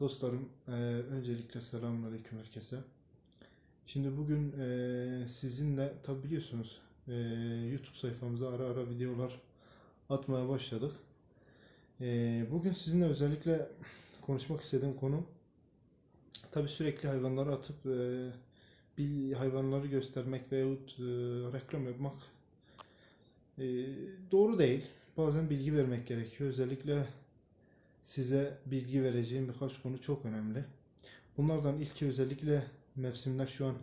Dostlarım, eee, öncelikle selamünaleyküm herkese. Şimdi bugün eee, sizinle tabi biliyorsunuz eee, YouTube sayfamıza ara ara videolar atmaya başladık. Eee, bugün sizinle özellikle konuşmak istediğim konu tabi sürekli hayvanları atıp eee, bir hayvanları göstermek veyahut eee, reklam yapmak eee, doğru değil. Bazen bilgi vermek gerekiyor. Özellikle size bilgi vereceğim birkaç konu çok önemli. Bunlardan ilki özellikle mevsimler şu an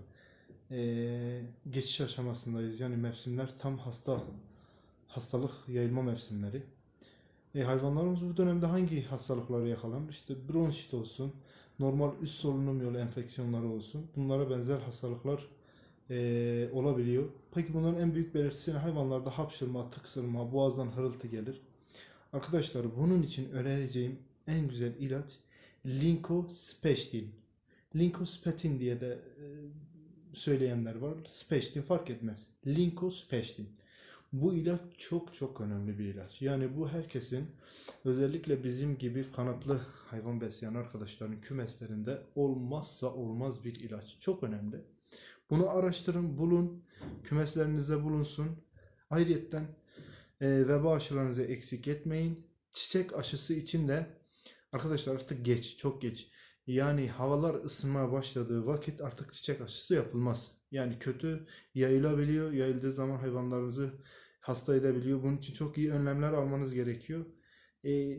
eee, geçiş aşamasındayız. Yani mevsimler tam hasta hastalık yayılma mevsimleri. E, hayvanlarımız bu dönemde hangi hastalıkları yakalanır? İşte bronşit olsun, normal üst solunum yolu enfeksiyonları olsun. Bunlara benzer hastalıklar eee, olabiliyor. Peki bunların en büyük belirtisi hayvanlarda hapşırma, tıksırma, boğazdan hırıltı gelir. Arkadaşlar bunun için önereceğim en güzel ilaç Linkospestin. Linkospetin diye de e, söyleyenler var. Spestin fark etmez. Linkospestin. Bu ilaç çok çok önemli bir ilaç. Yani bu herkesin özellikle bizim gibi kanatlı hayvan besleyen arkadaşların kümeslerinde olmazsa olmaz bir ilaç. Çok önemli. Bunu araştırın, bulun, kümeslerinizde bulunsun. Ayrıyetten e, veba aşılarınızı eksik etmeyin. Çiçek aşısı için de arkadaşlar artık geç, çok geç. Yani havalar ısınmaya başladığı vakit artık çiçek aşısı yapılmaz. Yani kötü yayılabiliyor. Yayıldığı zaman hayvanlarınızı hasta edebiliyor. Bunun için çok iyi önlemler almanız gerekiyor. E,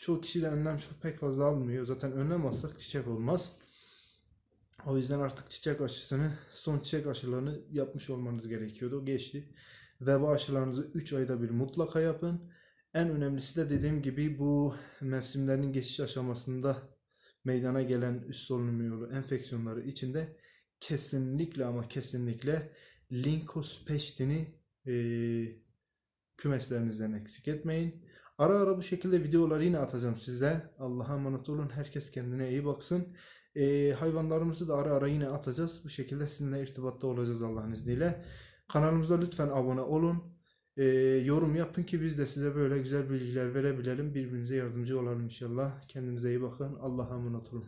çoğu kişi de önlem çok pek fazla almıyor. Zaten önlem alsak çiçek olmaz. O yüzden artık çiçek aşısını, son çiçek aşılarını yapmış olmanız gerekiyordu. Geçti. Veba aşılarınızı 3 ayda bir mutlaka yapın. En önemlisi de dediğim gibi bu mevsimlerin geçiş aşamasında meydana gelen üst solunum yolu enfeksiyonları içinde kesinlikle ama kesinlikle Linkospestin'i eee kümeslerinizden eksik etmeyin. Ara ara bu şekilde videoları yine atacağım size. Allah'a emanet olun. Herkes kendine iyi baksın. Eee, hayvanlarımızı da ara ara yine atacağız. Bu şekilde sizinle irtibatta olacağız Allah'ın izniyle. Kanalımıza lütfen abone olun. Eee, yorum yapın ki biz de size böyle güzel bilgiler verebilelim. Birbirimize yardımcı olalım inşallah. Kendinize iyi bakın. Allah'a emanet olun.